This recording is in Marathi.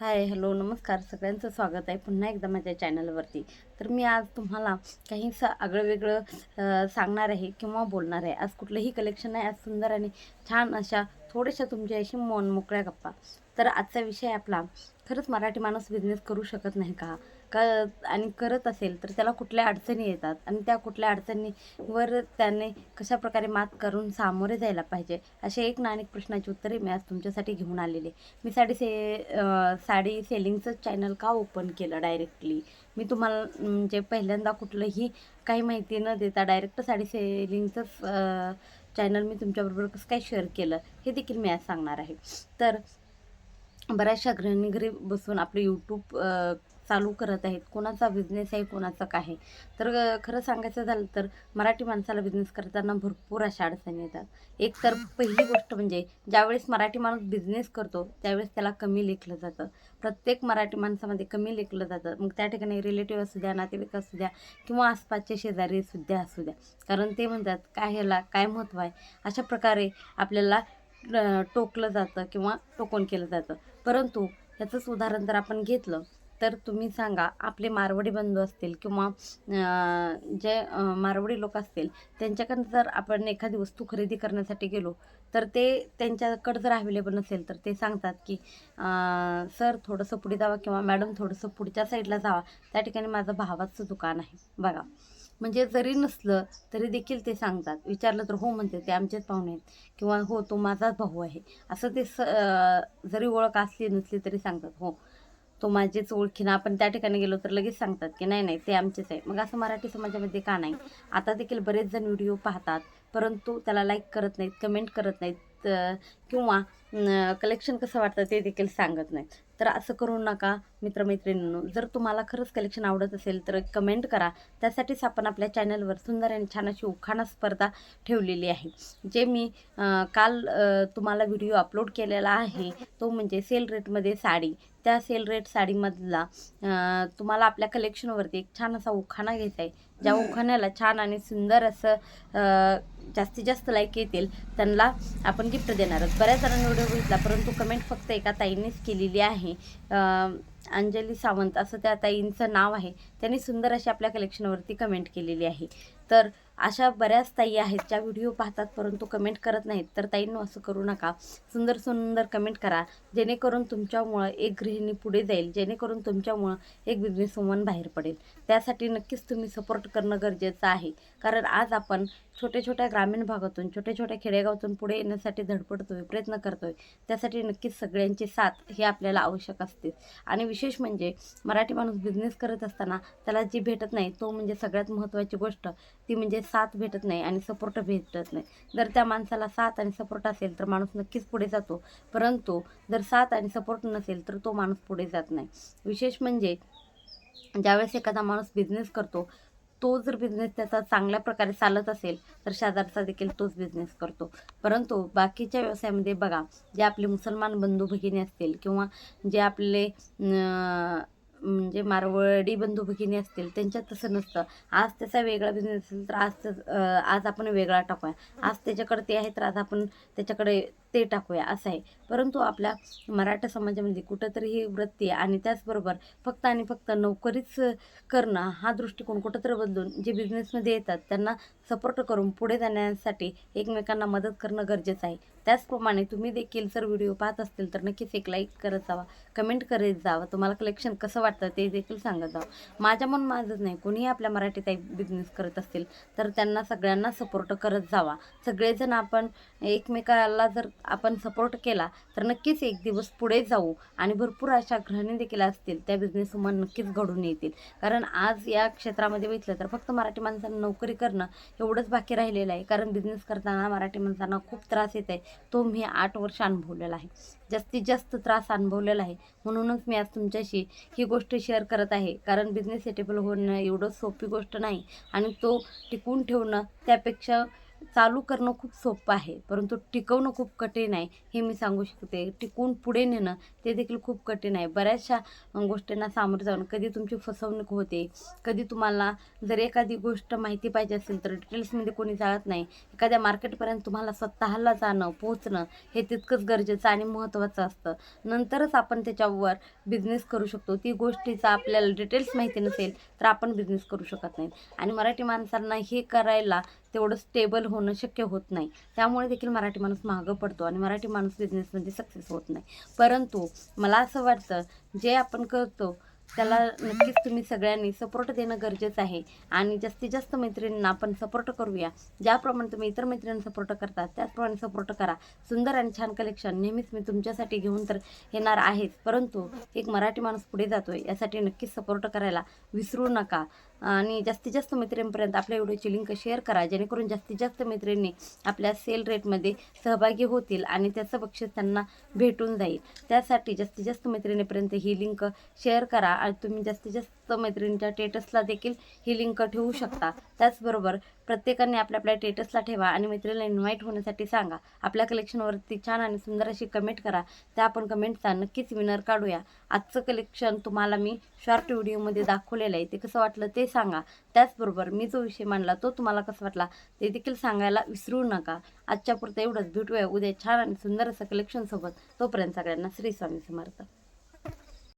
हाय हॅलो नमस्कार. सगळ्यांचं स्वागत आहे पुन्हा एकदा माझ्या चॅनलवरती. तर मी आज तुम्हाला काही सा आगळं वेगळं सांगणार आहे किंवा बोलणार आहे. आज कुठलंही कलेक्शन आहे आज सुंदर आणि छान अशा थोड्याशा तुमच्याशी मन मोकळ्या गप्पा. तर आजचा विषय आपला खरंच मराठी माणूस बिझनेस करू शकत नाही का? का आणि करत असेल तर त्याला कुठल्या अडचणी येतात? आणि त्या कुठल्या अडचणीवर त्याने कशा प्रकारे मात करून सामोरे जायला पाहिजे? असे एक ना अनेक प्रश्नाची उत्तरे मी आज तुमच्यासाठी घेऊन आलेले. मी साडी से साडी सेलिंगचं चॅनल का ओपन केलं डायरेक्टली? मी तुम्हाला म्हणजे पहिल्यांदा कुठलंही काही माहिती न देता डायरेक्ट साडी सेलिंगचंच चॅनल मी तुमच्याबरोबर कसं काय शेअर केलं हे देखील मी आज सांगणार आहे. तर बऱ्याचशा गृहिणी घरी बसून आपले यूट्यूब चालू करत आहेत. कोणाचा बिझनेस आहे कोणाचा काय आहे. तर खरं सांगायचं झालं तर मराठी माणसाला बिझनेस करताना भरपूर अशा अडचणी येतात. एक तर पहिली गोष्ट म्हणजे ज्यावेळेस मराठी माणूस बिझनेस करतो त्यावेळेस त्याला कमी लेखलं जातं. प्रत्येक मराठी माणसामध्ये कमी लेखलं जातं. मग त्या ठिकाणी रिलेटिव्ह असू द्या नातेवाईक असू द्या किंवा आसपासचे शेजारी सुद्धा असू द्या. कारण ते म्हणतात काय ह्याला काय महत्त्व आहे? अशा प्रकारे आपल्याला टोकलं जातं किंवा टोकन केलं जातं. परंतु ह्याचंच उदाहरण जर आपण घेतलं तर तुम्ही सांगा आपले मारवाडी बंधू असतील किंवा जे मारवडी मारवाडी लोक असतील त्यांच्याकडनं जर आपण एखादी वस्तू खरेदी करण्यासाठी गेलो तर ते त्यांच्याकडं जर अवेलेबल नसेल तर ते सांगतात की सर थोडंसं पुढे जावा किंवा मॅडम थोडंसं पुढच्या साईडला जावा. त्या ठिकाणी माझं भावाचं दुकान आहे. बघा म्हणजे जरी नसलं तरी देखील ते सांगतात. विचारलं तर हो म्हणते ते आमचेच पाहुणे आहेत. किंवा हो तो माझाच भाऊ आहे. असं ते स जरी ओळख असली नसली तरी सांगतात. हो तो माझेच ओळखीनं आपण त्या ठिकाणी गेलो तर लगेच सांगतात की नाही नाही ते आमचेच आहे. मग असं मराठी समाजामध्ये का नाही? आता देखील बरेच जण व्हिडिओ पाहतात परंतु त्याला लाईक करत नाहीत कमेंट करत नाहीत. अं, किंवा कलेक्शन कसं वाटतं ते देखील सांगत नाहीत. तर असं करू नका मित्रमैत्रिणींनो. जर तुम्हाला खरंच कलेक्शन आवडत असेल तर कमेंट करा. त्यासाठीच आपण आपल्या चॅनलवर सुंदर आणि छान अशी उखाणा स्पर्धा ठेवलेली आहे. जे मी काल तुम्हाला व्हिडिओ अपलोड केलेला आहे तो म्हणजे सेल रेटमध्ये साडी. त्या सेल रेट साडीमधला तुम्हाला आपल्या कलेक्शनवरती एक छान असा उखाणा घ्यायचा आहे. ज्या उखाण्याला छान आणि सुंदर असं जास्तीत जास्त लाईक येतील त्यांना आपण गिफ्ट देणार आहोत बऱ्याच जणांनी व्हिडिओ बघितला परंतु कमेंट फक्त एका ताईंनीच केलेली आहे. अंजली सावंत असं त्या ताईंचं नाव आहे. त्यांनी सुंदर अशी आपल्या कलेक्शनवरती कमेंट केलेली आहे. तर अशा बऱ्याच ताई आहेत ज्या व्हिडिओ पाहतात परंतु कमेंट करत नाहीत. तर ताईंनो असं करू नका. सुंदर सुंदर कमेंट करा. जेणेकरून तुमच्यामुळं एक गृहिणी पुढे जाईल. जेणेकरून तुमच्यामुळं एक बिझनेस वुमन बाहेर पडेल. त्यासाठी नक्कीच तुम्ही सपोर्ट करणं गरजेचं आहे. कारण आज आपण छोट्या छोट्या ग्रामीण भागातून छोट्या छोट्या खेडेगावातून पुढे येण्यासाठी धडपडतोय प्रयत्न करतोय. त्यासाठी नक्कीच सगळ्यांची साथ ही आपल्याला आवश्यक असते. आणि विशेष म्हणजे मराठी माणूस बिझनेस करत असताना त्याला जी भेटत नाही तो म्हणजे सगळ्यात महत्त्वाची गोष्ट. ती म्हणजे साथ भेटत नाही आणि सपोर्ट भेटत नाही. जर त्या माणसाला साथ आणि सपोर्ट असेल तर माणूस नक्कीच पुढे जातो. परंतु जर साथ आणि सपोर्ट नसेल तर तो माणूस पुढे जात नाही. विशेष म्हणजे ज्यावेळेस एखादा माणूस बिझनेस करतो तो जर बिझनेस त्याचा चांगल्या प्रकारे चालत असेल तर शेजारचा देखील तोच बिझनेस करतो. परंतु बाकीच्या व्यवसायामध्ये बघा जे आपले मुसलमान बंधू भगिनी असतील किंवा जे आपले म्हणजे मारवाडी बंधू भगिनी असतील त्यांच्यात तसं नसतं. आज त्याचा वेगळा बिझनेस असेल तर आज त्याच- आज आपण वेगळा टाकूया. आज त्याच्याकडे ते आहे तर आज आपण त्याच्याकडे ते टाकूया असं आहे. परंतु आपल्या मराठा समाजामध्ये कुठंतरी ही वृत्ती आहे. आणि त्याचबरोबर फक्त आणि फक्त नोकरीच करणं हा दृष्टिकोन कुठंतरी बदलून जे बिझनेसमध्ये येतात त्यांना सपोर्ट करून पुढे जाण्यासाठी एकमेकांना मदत करणं गरजेचं आहे. त्याचप्रमाणे तुम्ही देखील जर व्हिडिओ पाहत असतील तर नक्कीच एक लाईक करत जावा कमेंट करत जावा. तुम्हाला कलेक्शन कसं वाटतं ते देखील सांगत जावं. माझ्या म्हणून माझंच नाही कोणीही आपल्या मराठीत एक बिझनेस करत असतील तर त्यांना सगळ्यांना सपोर्ट करत जावा. सगळेजण आपण एकमेकाला जर आपण सपोर्ट केला तर नक्कीच एक दिवस पुढे जाऊ आणि भरपूर अशा ग्रहणी देखील असतील त्या बिझनेस वुमन नक्कीच घडून येतील. कारण आज या क्षेत्रामध्ये बघितलं तर फक्त मराठी माणसांना नोकरी करणं एवढंच बाकी राहिलेलं आहे. कारण बिझनेस करताना मराठी माणसांना खूप त्रास येत आहे. तो मी आठ वर्ष अनुभवलेला आहे. जास्तीत जास्त त्रास अनुभवलेला आहे. म्हणूनच मी आज तुमच्याशी ही गोष्ट शेअर करत आहे. कारण बिझनेस सेटेबल होणं एवढं सोपी गोष्ट नाही. आणि तो टिकवून ठेवणं त्यापेक्षा चालू करणं खूप सोपं आहे परंतु टिकवणं खूप कठीण आहे हे मी सांगू शकते. टिकून पुढे नेणं ते देखील खूप कठीण आहे. बऱ्याचशा गोष्टींना सामोरं जाऊन कधी तुमची फसवणूक होते कधी तुम्हाला जर एखादी गोष्ट माहिती पाहिजे असेल तर डिटेल्समध्ये कोणी जात नाही. एखाद्या मार्केटपर्यंत तुम्हाला स्वतःला जाणं पोहोचणं हे तितकंच गरजेचं आणि महत्त्वाचं असतं. नंतरच आपण त्याच्यावर बिझनेस करू शकतो. ती गोष्टीचा आपल्याला डिटेल्स माहिती नसेल तर आपण बिझनेस करू शकत नाही. आणि मराठी माणसांना हे करायला तेवढं स्टेबल होणं शक्य होत नाही. त्यामुळे देखील मराठी माणूस मागं पडतो आणि मराठी माणूस बिझनेसमध्ये सक्सेस होत नाही. परंतु मला असं वाटतं जे आपण करतो त्याला नक्कीच तुम्ही सगळ्यांनी सपोर्ट देणं गरजेचं आहे. आणि जास्तीत जास्त मैत्रिणींना आपण सपोर्ट करूया. ज्याप्रमाणे तुम्ही इतर मैत्रिणींना सपोर्ट करतात त्याचप्रमाणे सपोर्ट करा. सुंदर आणि छान कलेक्शन नेहमीच मी तुमच्यासाठी घेऊन तर येणार आहेच. परंतु एक मराठी माणूस पुढे जातोय यासाठी नक्कीच सपोर्ट करायला विसरू नका. आणि जास्तीत जास्त मैत्रिणींपर्यंत आपल्या व्हिडिओची लिंक शेअर करा जेणेकरून जास्तीत जास्त मैत्रिणी आपल्या सेल रेटमध्ये सहभागी होतील आणि त्याचं बक्षीस त्यांना भेटून जाईल. त्यासाठी जास्तीत जास्त मैत्रिणीपर्यंत ही लिंक शेअर करा आणि तुम्ही जास्तीत जास्त मैत्रिणींच्या टेटसला देखील ही लिंक ठेवू शकता. त्याचबरोबर प्रत्येकाने आपल्या आपल्या टेटसला ठेवा आणि मैत्रिणीला इन्व्हाइट होण्यासाठी सांगा. आपल्या कलेक्शनवरती छान आणि सुंदर अशी कमेंट करा. त्या आपण कमेंटचा नक्कीच विनर काढूया. आजचं कलेक्शन तुम्हाला मी शॉर्ट व्हिडिओमध्ये दाखवलेलं आहे. ते कसं वाटलं ते सांगा. त्याचबरोबर मी जो विषय मांडला तो तुम्हाला कसं वाटला ते देखील सांगायला विसरू नका. आजच्या पुरतं एवढंच. भेटूया उद्या छान आणि सुंदर असं कलेक्शनसोबत तोपर्यंत सगळ्यांना श्री स्वामी समर्थ.